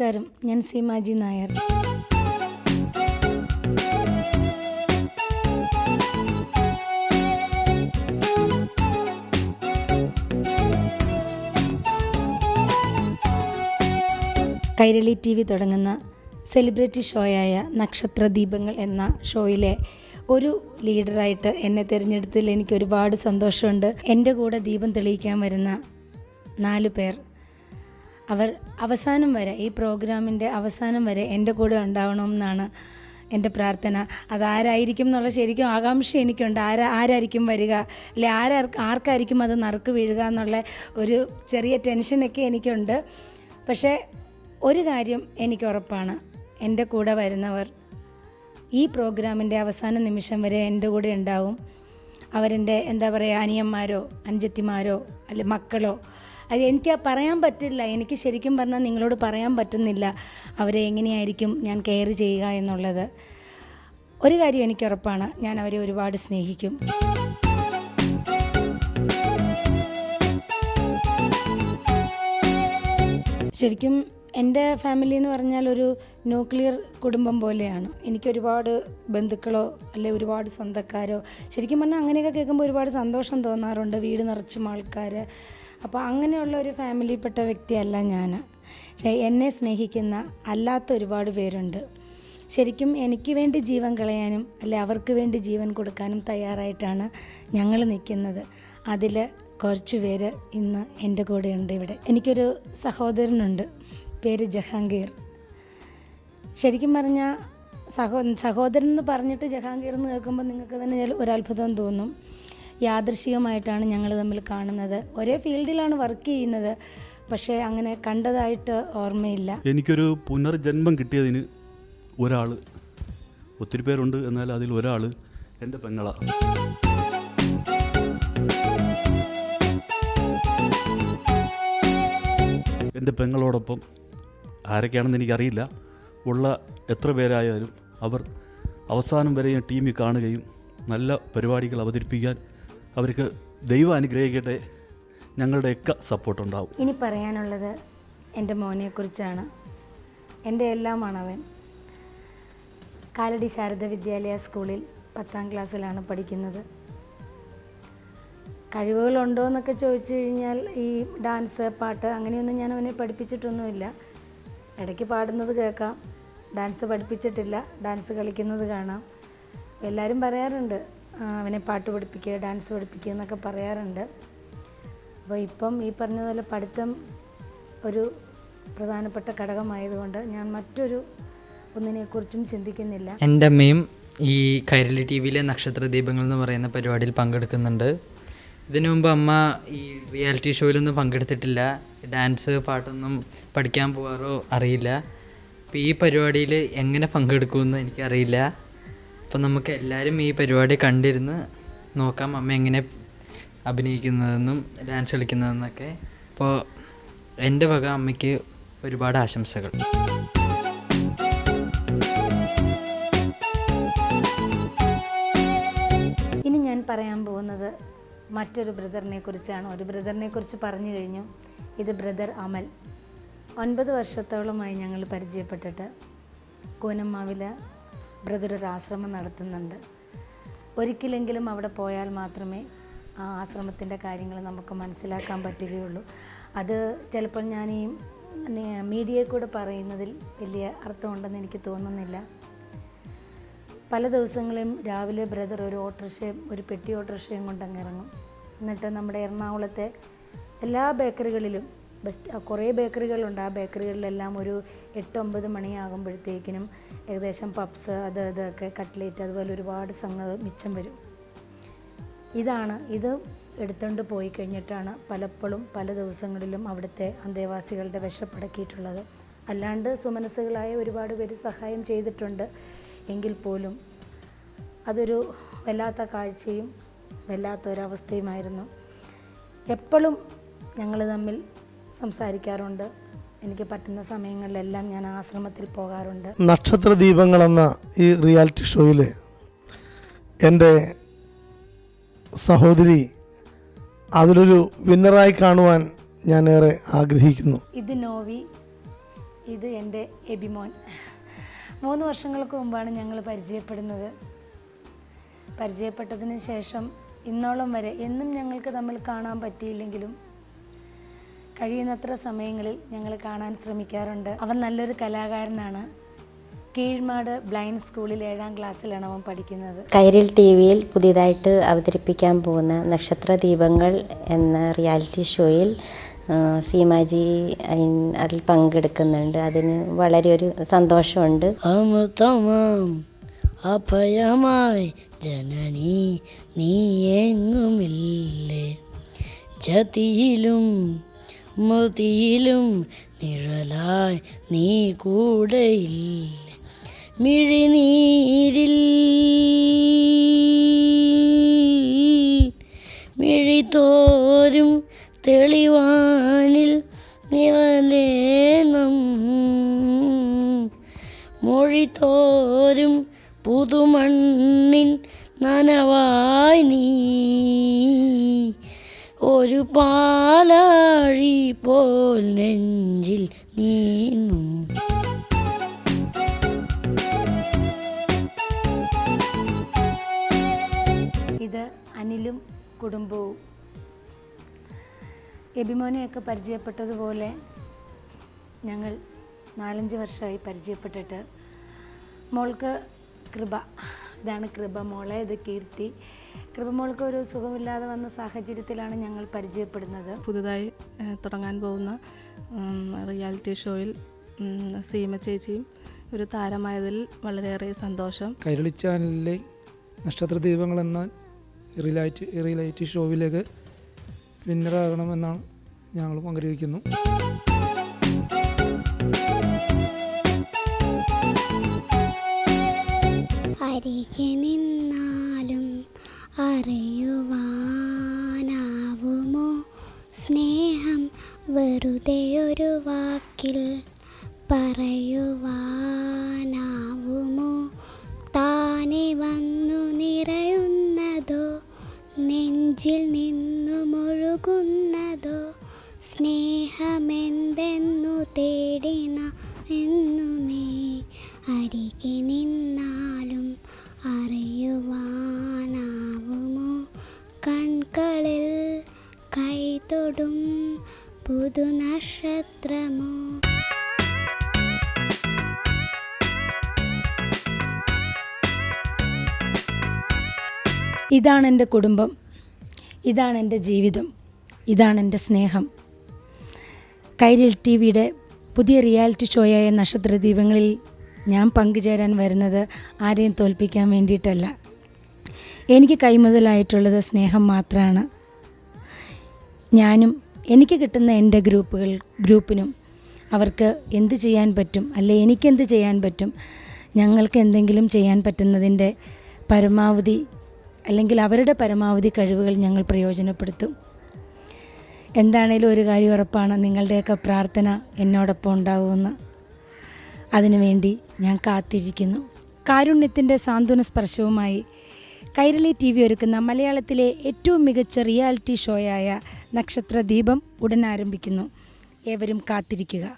നമസ്കാരം. ഞാൻ Seemaji Nair. Kairali T V തുടങ്ങുന്ന സെലിബ്രിറ്റി ഷോയായ നക്ഷത്ര ദീപങ്ങൾ എന്ന ഷോയിലെ ഒരു ലീഡറായിട്ട് എന്നെ തിരഞ്ഞെടുത്തതിൽ എനിക്ക് ഒരുപാട് സന്തോഷമുണ്ട്. എന്റെ കൂടെ ദീപം തെളിയിക്കാൻ വരുന്ന നാല് പേർ. അവർ അവസാനം വരെ ഈ പ്രോഗ്രാമിന്റെ അവസാനം വരെ എന്റെ കൂടെ ഉണ്ടാവണമെന്നാണ് എന്റെ പ്രാർത്ഥന. അതാരായിരിക്കും എന്നുള്ള ശരിക്കും ആകാംക്ഷ എനിക്കുണ്ട്. ആരാ ആരായിരിക്കും വരിക? അല്ലെ ആരാ ആർക്കായിരിക്കും അത് നറുക്ക് വീഴുക എന്നുള്ള ഒരു ചെറിയ ടെൻഷനൊക്കെ എനിക്കുണ്ട്. പക്ഷേ ഒരു കാര്യം എനിക്ക് ഉറപ്പാണ്. എന്റെ കൂടെ വരുന്നവർ ഈ പ്രോഗ്രാമിന്റെ അവസാന നിമിഷം വരെ എന്റെ കൂടെ ഉണ്ടാവും. അവരെന്റെ എന്താ പറയുക അനിയന്മാരോ അനുജത്തിമാരോ അല്ലെ മക്കളോ അത് എനിക്ക് പറയാൻ പറ്റില്ല. എനിക്ക് ശരിക്കും പറഞ്ഞാൽ നിങ്ങളോട് പറയാൻ പറ്റുന്നില്ല. അവരെ എങ്ങനെയായിരിക്കും ഞാൻ കെയർ ചെയ്യുക എന്നുള്ളത്. ഒരു കാര്യം എനിക്ക് ഉറപ്പാണ്. ഞാൻ അവരെ ഒരുപാട് സ്നേഹിക്കും. ശരിക്കും എന്റെ ഫാമിലി എന്ന് പറഞ്ഞാൽ ഒരു ന്യൂക്ലിയർ കുടുംബം പോലെയാണ്. എനിക്ക് ഒരുപാട് ബന്ധുക്കളോ അല്ലെ ഒരുപാട് സ്വന്തക്കാരോ ശരിക്കും പറഞ്ഞാൽ അങ്ങനെയൊക്കെ കേൾക്കുമ്പോൾ ഒരുപാട് സന്തോഷം തോന്നാറുണ്ട്. വീട് നിറച്ചും ആൾക്കാർ അപ്പോൾ അങ്ങനെയുള്ള ഒരു ഫാമിലിയിൽപ്പെട്ട വ്യക്തിയല്ല ഞാൻ. പക്ഷേ എന്നെ സ്നേഹിക്കുന്ന അല്ലാത്ത ഒരുപാട് പേരുണ്ട്. ശരിക്കും എനിക്ക് വേണ്ടി ജീവൻ കളയാനും അല്ലെ അവർക്ക് വേണ്ടി ജീവൻ കൊടുക്കാനും തയ്യാറായിട്ടാണ് ഞങ്ങൾ നിൽക്കുന്നത്. അതിൽ കുറച്ച് പേര് ഇന്ന് എന്റെ കൂടെയുണ്ട് ഇവിടെ. എനിക്കൊരു സഹോദരനുണ്ട്. പേര് ജഹാംഗീർ. ശരിക്കും പറഞ്ഞാൽ സഹോ സഹോദരൻ എന്ന് പറഞ്ഞിട്ട് ജഹാംഗീർ എന്ന് കേൾക്കുമ്പോൾ നിങ്ങൾക്ക് തന്നെ ഒരു തോന്നും. യാദൃശികമായിട്ടാണ് ഞങ്ങൾ തമ്മിൽ കാണുന്നത്. ഒരേ ഫീൽഡിലാണ് വർക്ക് ചെയ്യുന്നത്. പക്ഷേ അങ്ങനെ കണ്ടതായിട്ട് ഓർമ്മയില്ല. എനിക്കൊരു പുനർജന്മം കിട്ടിയതിന് ഒരാൾ ഒത്തിരി പേരുണ്ട് എന്നാൽ അതിൽ ഒരാൾ എന്റെ പെങ്ങളാണ് എന്റെ പെങ്ങളോടൊപ്പം ആരൊക്കെയാണെന്ന് എനിക്കറിയില്ല. ഉള്ള എത്ര പേരായാലും അവർ അവസാനം വരെ ഞാൻ ടീമിൽ കാണുകയും നല്ല പരിപാടികൾ അവതരിപ്പിക്കാൻ അവർക്ക് ദൈവം അനുഗ്രഹിക്കട്ടെ. ഞങ്ങളുടെയൊക്കെ സപ്പോർട്ടുണ്ടാവും. ഇനി പറയാനുള്ളത് എന്റെ മോനെക്കുറിച്ചാണ്. എന്റെ എല്ലാമാണ് അവൻ കാലടി ശാരദ വിദ്യാലയ സ്കൂളിൽ പത്താം ക്ലാസ്സിലാണ് പഠിക്കുന്നത്. കഴിവുകളുണ്ടോ എന്നൊക്കെ ചോദിച്ചു കഴിഞ്ഞാൽ ഈ ഡാൻസ് പാട്ട് അങ്ങനെയൊന്നും ഞാൻ അവനെ പഠിപ്പിച്ചിട്ടൊന്നുമില്ല. ഇടയ്ക്ക് പാടുന്നത് കേൾക്കാം. ഡാൻസ് പഠിപ്പിച്ചിട്ടില്ല. ഡാൻസ് കളിക്കുന്നത് കാണാം. എല്ലാവരും പറയാറുണ്ട് "ആ, അവനെ പാട്ട് പഠിപ്പിക്കുക ഡാൻസ് പഠിപ്പിക്കുക എന്നൊക്കെ പറയാറുണ്ട്. അപ്പോൾ ഇപ്പം ഈ പറഞ്ഞതുപോലെ പഠിത്തം ഒരു പ്രധാനപ്പെട്ട ഘടകമായതുകൊണ്ട് ഞാൻ മറ്റൊരു ഒന്നിനെക്കുറിച്ചും ചിന്തിക്കുന്നില്ല. എന്റെ അമ്മയും ഈ കൈരളി ടി വിയിലെ നക്ഷത്ര ദീപങ്ങൾ എന്ന് പറയുന്ന പരിപാടിയിൽ പങ്കെടുക്കുന്നുണ്ട്. ഇതിനു മുമ്പ് അമ്മ ഈ റിയാലിറ്റി ഷോയിലൊന്നും പങ്കെടുത്തിട്ടില്ല. ഡാൻസ് പാട്ടൊന്നും പഠിക്കാൻ പോകാറോ അറിയില്ല. അപ്പോൾ ഈ പരിപാടിയിൽ എങ്ങനെ പങ്കെടുക്കുമെന്ന് എനിക്കറിയില്ല. അപ്പോൾ നമുക്ക് എല്ലാവരും ഈ പരിപാടി കണ്ടിരുന്ന് നോക്കാം അമ്മ എങ്ങനെ അഭിനയിക്കുന്നതെന്നും ഡാൻസ് കളിക്കുന്നതെന്നൊക്കെ. അപ്പോൾ എന്റെ വക അമ്മയ്ക്ക് ഒരുപാട് ആശംസകൾ. ഇനി ഞാൻ പറയാൻ പോകുന്നത് മറ്റൊരു ബ്രദറിനെ കുറിച്ചാണ്. ഒരു ബ്രദറിനെ കുറിച്ച് പറഞ്ഞു കഴിഞ്ഞു. ഇത് ബ്രദർ അമൽ. ഒൻപത് വർഷത്തോളമായി ഞങ്ങൾ പരിചയപ്പെട്ടിട്ട് കൂനമ്മാവിൽ ബ്രദർ ഒരു ആശ്രമം നടത്തുന്നുണ്ട്. ഒരിക്കലെങ്കിലും അവിടെ പോയാൽ മാത്രമേ ആ ആശ്രമത്തിന്റെ കാര്യങ്ങൾ നമുക്ക് മനസ്സിലാക്കാൻ പറ്റുകയുള്ളൂ. അത് ചിലപ്പോൾ ഞാൻ ഈ മീഡിയയിൽ കൂടെ പറയുന്നതിൽ വലിയ അർത്ഥമുണ്ടെന്ന് എനിക്ക് തോന്നുന്നില്ല. പല ദിവസങ്ങളും രാവിലെ ബ്രദർ ഒരു ഓട്ടോറിക്ഷയും ഒരു പെട്ടി ഓട്ടോറിക്ഷയും കൊണ്ടങ്ങ് ഇറങ്ങും. എന്നിട്ട് നമ്മുടെ എറണാകുളത്തെ എല്ലാ ബേക്കറികളിലും ബെസ്റ്റ് കുറേ ബേക്കറികളുണ്ട്. ആ ബേക്കറികളിലെല്ലാം ഒരു എട്ട് ഒമ്പത് മണിയാകുമ്പോഴത്തേക്കിനും ഏകദേശം പപ്സ് അത് അതൊക്കെ കട്ട്ലേറ്റ് അതുപോലെ ഒരുപാട് സംഗതി മിച്ചം വരും. ഇതാണ്. ഇത് എടുത്തുകൊണ്ട് പോയി കഴിഞ്ഞിട്ടാണ് പലപ്പോഴും പല ദിവസങ്ങളിലും അവിടുത്തെ അന്തേവാസികളുടെ വിശപ്പടക്കിയിട്ടുള്ളത്. അല്ലാണ്ട് സുമനസ്സുകളായ ഒരുപാട് പേര് സഹായം ചെയ്തിട്ടുണ്ട്. എങ്കിൽ പോലും അതൊരു വല്ലാത്ത കാഴ്ചയും വല്ലാത്തൊരവസ്ഥയുമായിരുന്നു എപ്പോഴും ഞങ്ങൾ തമ്മിൽ സംസാരിക്കാറുണ്ട്. എനിക്ക് പറ്റുന്ന സമയങ്ങളിലെല്ലാം ഞാൻ ആശ്രമത്തിൽ പോകാറുണ്ട്. നക്ഷത്ര ദീപങ്ങൾ എന്ന ഈ റിയാലിറ്റി ഷോയിൽ എന്റെ സഹോദരി അതിലൊരു വിന്നറായി കാണുവാൻ ഞാൻ ഏറെ ആഗ്രഹിക്കുന്നു. ഇത് നോവി ഇത് എന്റെ എബിമോൻ. മൂന്ന് വർഷങ്ങൾക്ക് മുമ്പാണ് ഞങ്ങൾ പരിചയപ്പെടുന്നത്. പരിചയപ്പെട്ടതിന് ശേഷം ഇന്നോളം വരെ എന്നും ഞങ്ങൾക്ക് തമ്മിൽ കാണാൻ പറ്റിയില്ലെങ്കിലും കഴിയുന്നത്ര സമയങ്ങളിൽ ഞങ്ങൾ കാണാൻ ശ്രമിക്കാറുണ്ട്. അവൻ നല്ലൊരു കലാകാരനാണ്. കീഴ്മാട് ബ്ലൈൻഡ് സ്കൂളിൽ ഏഴാം ക്ലാസ്സിലാണ് അവൻ പഠിക്കുന്നത്. കൈരിൽ ടി വിയിൽ പുതിയതായിട്ട് അവതരിപ്പിക്കാൻ പോകുന്ന നക്ഷത്ര ദീപങ്ങൾ എന്ന റിയാലിറ്റി ഷോയിൽ സീമാജി അതിൽ പങ്കെടുക്കുന്നുണ്ട്. അതിന് വളരെ ഒരു സന്തോഷമുണ്ട്. അമൃതമാം അഭയമായി ജനനി നീ എങ്ങുമില്ലേ ജതിയിലും മൃതിയിലും നിഴലായി നീ കൂടെയില്ല. മിഴിനീരിൽ മിഴിതോരും തെളിവാനിൽ നിറലേണം. മൊഴിതോരും പുതുമണ്ണിൽ നനവായി നീ ഒരു പാലാഴി പോൽ നെഞ്ചിൽ നീങ്ങും ഇത് അനിലും കുടുംബവും. എബിമോനെയൊക്കെ പരിചയപ്പെട്ടതുപോലെ ഞങ്ങൾ നാലഞ്ച് വർഷമായി പരിചയപ്പെട്ടിട്ട് മോൾക്ക് കൃപ. ഇതാണ് കൃപ. മോളെ ഇത് കീർത്തി. കൃപ മോൾക്ക് ഒരു സുഖമില്ലാതെ വന്ന സാഹചര്യത്തിലാണ് ഞങ്ങൾ പരിചയപ്പെടുന്നത്. പുതുതായി തുടങ്ങാൻ പോകുന്ന റിയാലിറ്റി ഷോയിൽ സീമ ചേച്ചിയും ഒരു താരമായതിൽ വളരെയേറെ സന്തോഷം. കൈരളി ചാനലിലെ നക്ഷത്ര ദീപങ്ങൾ എന്ന റിയാലിറ്റി റിയാലിറ്റി ഷോയിലേക്ക് വിന്നറാകണമെന്നാണ് ഞങ്ങൾ ആഗ്രഹിക്കുന്നു. അരികെ അറിയുവാനാവുമോ? സ്നേഹം വെറുതെ ഒരു വാക്കിൽ പറയുവാനാവുമോ? താനെ വന്നു നിറയുന്നതോ? നെഞ്ചിൽ നിന്നു മുഴുകുന്നതോ? സ്നേഹമെന്തെന്നു തേടിന എന്നുമേ? അരികെ നിന്നാലും പുതുനക്ഷത്രമോ ഇതാണ് എന്റെ കുടുംബം. ഇതാണ് എന്റെ ജീവിതം. ഇതാണ് എന്റെ സ്നേഹം. കൈരിൽ ടി വിയുടെ പുതിയ റിയാലിറ്റി ഷോയായ നക്ഷത്രദീപങ്ങളിൽ ഞാൻ പങ്കുചേരാൻ വരുന്നത് ആരെയും തോൽപ്പിക്കാൻ വേണ്ടിയിട്ടല്ല. എനിക്ക് കൈമുതലായിട്ടുള്ളത് സ്നേഹം മാത്രമാണ് ഞാനും എനിക്ക് കിട്ടുന്ന എന്റെ ഗ്രൂപ്പുകൾ ഗ്രൂപ്പിനും അവർക്ക് എന്ത് ചെയ്യാൻ പറ്റും അല്ലെ എനിക്കെന്ത് ചെയ്യാൻ പറ്റും ഞങ്ങൾക്ക് എന്തെങ്കിലും ചെയ്യാൻ പറ്റുന്നതിന്റെ പരമാവധി അല്ലെങ്കിൽ അവരുടെ പരമാവധി കഴിവുകൾ ഞങ്ങൾ പ്രയോജനപ്പെടുത്തും. എന്താണേലും ഒരു കാര്യം ഉറപ്പാണ് നിങ്ങളുടെയൊക്കെ പ്രാർത്ഥന എന്നോടൊപ്പം ഉണ്ടാകുമെന്ന് അതിനുവേണ്ടി ഞാൻ കാത്തിരിക്കുന്നു. കാരുണ്യത്തിന്റെ സാന്ത്വന സ്പർശവുമായി കൈരളി ടി വി ഒരുക്കുന്ന മലയാളത്തിലെ ഏറ്റവും മികച്ച റിയാലിറ്റി ഷോയായ നക്ഷത്ര ദീപം ഉടൻ ആരംഭിക്കുന്നു. ഏവരും കാത്തിരിക്കുക.